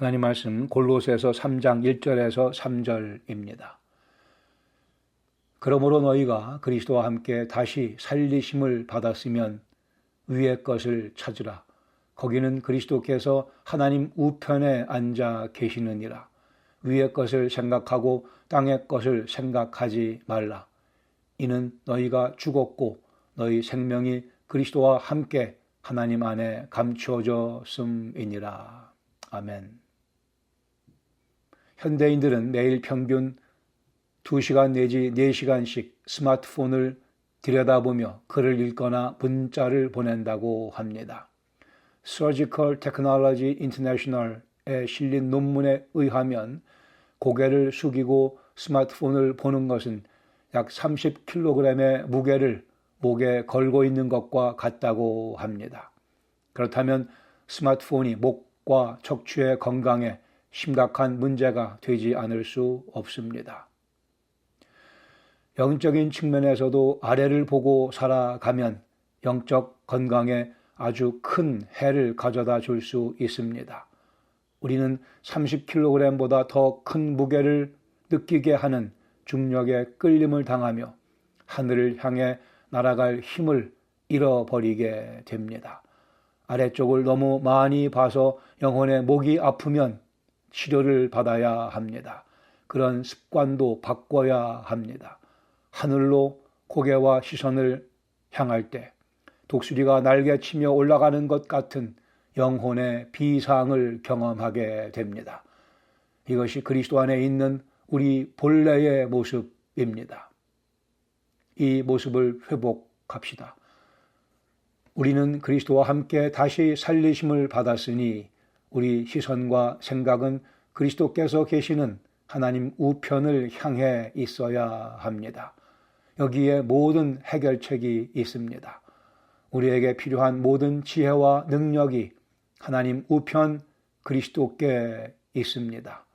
하나님 말씀 골로새서 3장 1절에서 3절입니다. 그러므로 너희가 그리스도와 함께 다시 살리심을 받았으면 위의 것을 찾으라. 거기는 그리스도께서 하나님 우편에 앉아 계시느니라. 위의 것을 생각하고 땅의 것을 생각하지 말라. 이는 너희가 죽었고 너희 생명이 그리스도와 함께 하나님 안에 감추어졌음이니라. 아멘. 현대인들은 매일 평균 2시간 내지 4시간씩 스마트폰을 들여다보며 글을 읽거나 문자를 보낸다고 합니다. Surgical Technology International에 실린 논문에 의하면 고개를 숙이고 스마트폰을 보는 것은 약 30kg의 무게를 목에 걸고 있는 것과 같다고 합니다. 그렇다면 스마트폰이 목과 척추의 건강에 심각한 문제가 되지 않을 수 없습니다. 영적인 측면에서도 아래를 보고 살아가면 영적 건강에 아주 큰 해를 가져다 줄 수 있습니다. 우리는 30kg보다 더 큰 무게를 느끼게 하는 중력에 끌림을 당하며 하늘을 향해 날아갈 힘을 잃어버리게 됩니다. 아래쪽을 너무 많이 봐서 영혼의 목이 아프면 치료를 받아야 합니다. 그런 습관도 바꿔야 합니다. 하늘로 고개와 시선을 향할 때 독수리가 날개치며 올라가는 것 같은 영혼의 비상을 경험하게 됩니다. 이것이 그리스도 안에 있는 우리 본래의 모습입니다. 이 모습을 회복합시다. 우리는 그리스도와 함께 다시 살리심을 받았으니 우리 시선과 생각은 그리스도께서 계시는 하나님 우편을 향해 있어야 합니다. 여기에 모든 해결책이 있습니다. 우리에게 필요한 모든 지혜와 능력이 하나님 우편 그리스도께 있습니다.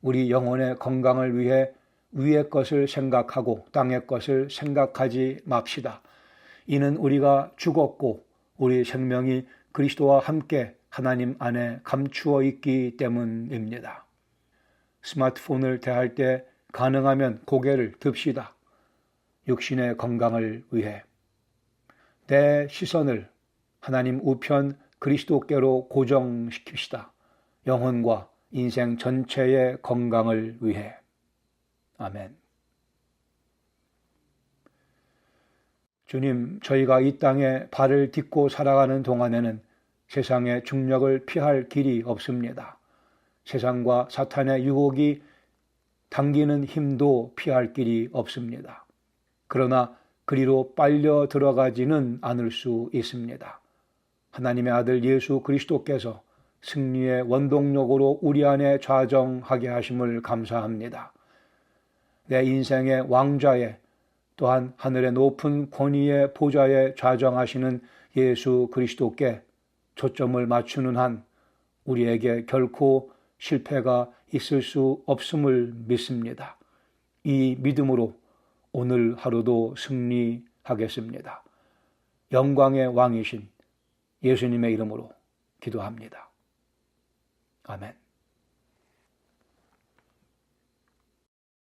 우리 영혼의 건강을 위해 위의 것을 생각하고 땅의 것을 생각하지 맙시다. 이는 우리가 죽었고 우리 생명이 그리스도와 함께 하나님 안에 감추어 있기 때문입니다. 스마트폰을 대할 때 가능하면 고개를 듭시다. 육신의 건강을 위해 내 시선을 하나님 우편 그리스도께로 고정시킵시다. 영혼과 인생 전체의 건강을 위해. 아멘. 주님, 저희가 이 땅에 발을 딛고 살아가는 동안에는 세상의 중력을 피할 길이 없습니다. 세상과 사탄의 유혹이 당기는 힘도 피할 길이 없습니다. 그러나 그리로 빨려 들어가지는 않을 수 있습니다. 하나님의 아들 예수 그리스도께서 승리의 원동력으로 우리 안에 좌정하게 하심을 감사합니다. 내 인생의 왕좌에 또한 하늘의 높은 권위의 보좌에 좌정하시는 예수 그리스도께 초점을 맞추는 한 우리에게 결코 실패가 있을 수 없음을 믿습니다. 이 믿음으로 오늘 하루도 승리하겠습니다. 영광의 왕이신 예수님의 이름으로 기도합니다. 아멘.